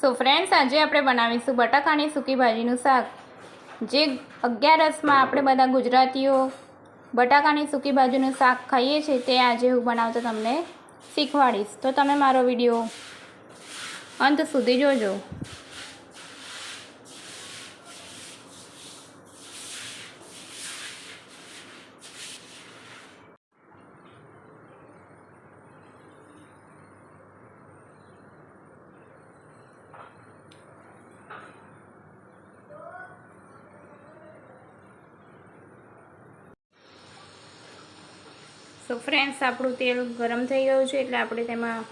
So friends આજે આપણે બનાવીશું બટાકાની સૂકી ભાજીનું શાક. જે અગિયારસમાં આપણે બધા ગુજરાતીઓ બટાકાની સૂકી ભાજીનું શાક ખાઈએ છીએ, તે આજે હું બનાવતા તમને શીખવાડીશ. તો તમે મારો વીડિયો અંત સુધી જોજો. સો ફ્રેન્ડ્સ આપણું તેલ ગરમ થઈ ગયું છે એટલે આપણે તેમાં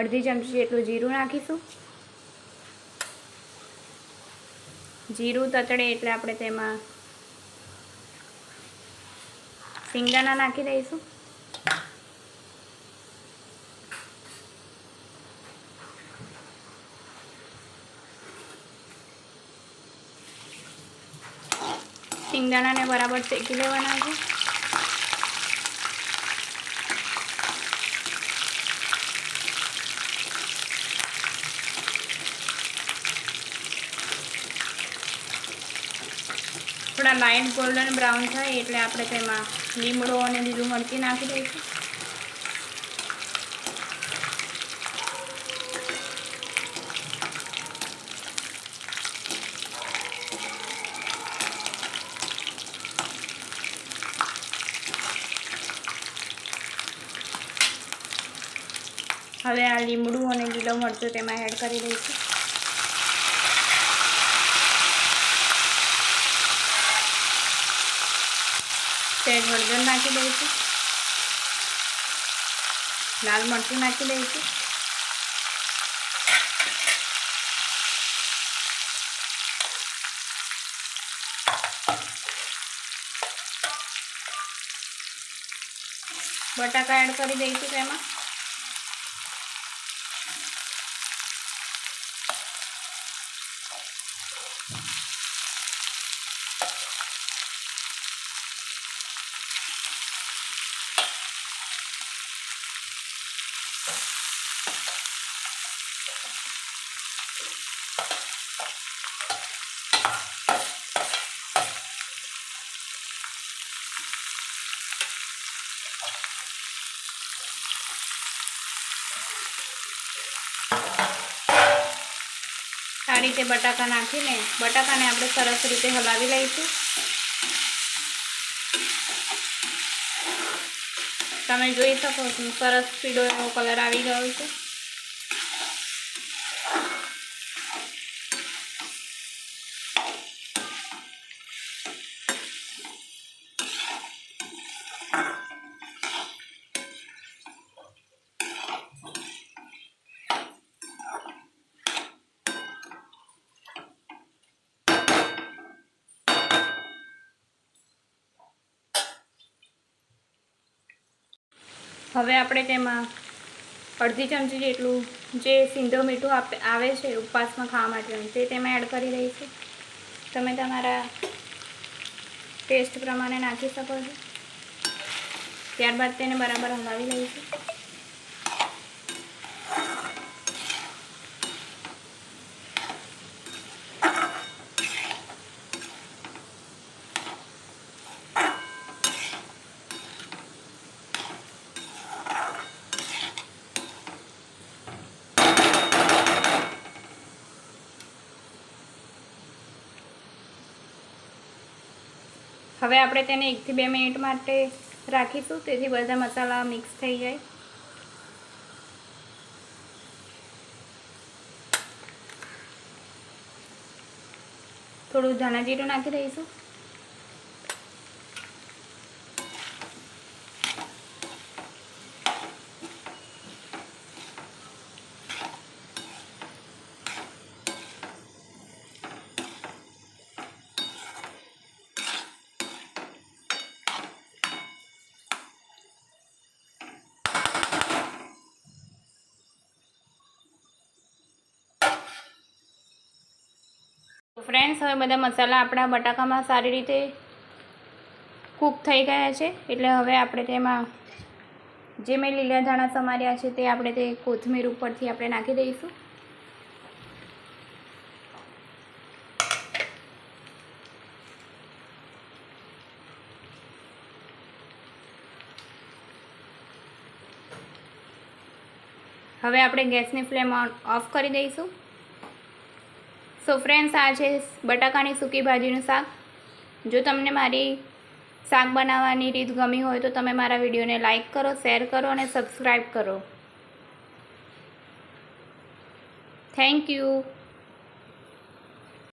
અડધી ચમચી જેટલું જીરું નાખીશું. જીરું તતડે એટલે આપણે તેમાં સિંગદાણા નાખી દઈશું. સિંગદાણાને બરાબર શેકી લેવાના છે. થોડા લાઇટ ગોલ્ડન બ્રાઉન થાય એટલે આપણે તેમાં લીમડો અને લીલું મરચી નાખી દઈશું. હવે આ લીમડું અને લીલો મરચું તેમાં એડ કરી દઈશું. સેજ હળદર નાખી દઈશું લાલ મરચું નાખી દઈશું બટાકા એડ કરી દઈશું તેમાં. રીતે બટાકા નાખીને બટાકાને આપણે સરસ રીતે હલાવી લઈશું. તમે જોઈ શકો છો, સરસ પીળો એવો કલર આવી ગયો છે. હવે આપણે તેમાં અડધી ચમચી જેટલું જે સિંધો મીઠું આવે છે, ઉપવાસમાં ખાવા માટેનું તે તેમાં એડ કરી દઈશું તમે તમારા ટેસ્ટ પ્રમાણે નાખી શકો છો. ત્યારબાદ તેને બરાબર હલાવી લઈશું. હવે આપણે તેને એકથી બે મિનિટ માટે રાખીશું, તેથી બધા મસાલા મિક્સ થઈ જાય. થોડું ધાણા જીરું નાખી દઈશું. તો ફ્રેન્ડ્સ હવે બધા મસાલા આપણા બટાકામાં સારી રીતે કૂક થઈ ગયા છે. એટલે હવે આપણે તેમાં જે મેં લીલા ધાણા સમાર્યા છે તે આપણે તે કોથમીર ઉપરથી આપણે નાખી દઈશું. હવે આપણે ગેસની ફ્લેમ ઓફ કરી દઈશું. સો ફ્રેન્ડ્સ આ છે બટાકાની સૂકી ભાજીનું શાક. જો તમને મારી શાક બનાવવાની રીત ગમી હોય તો તમે મારા વિડીયોને લાઇક કરો શેર કરો અને સબસ્ક્રાઈબ કરો. Thank you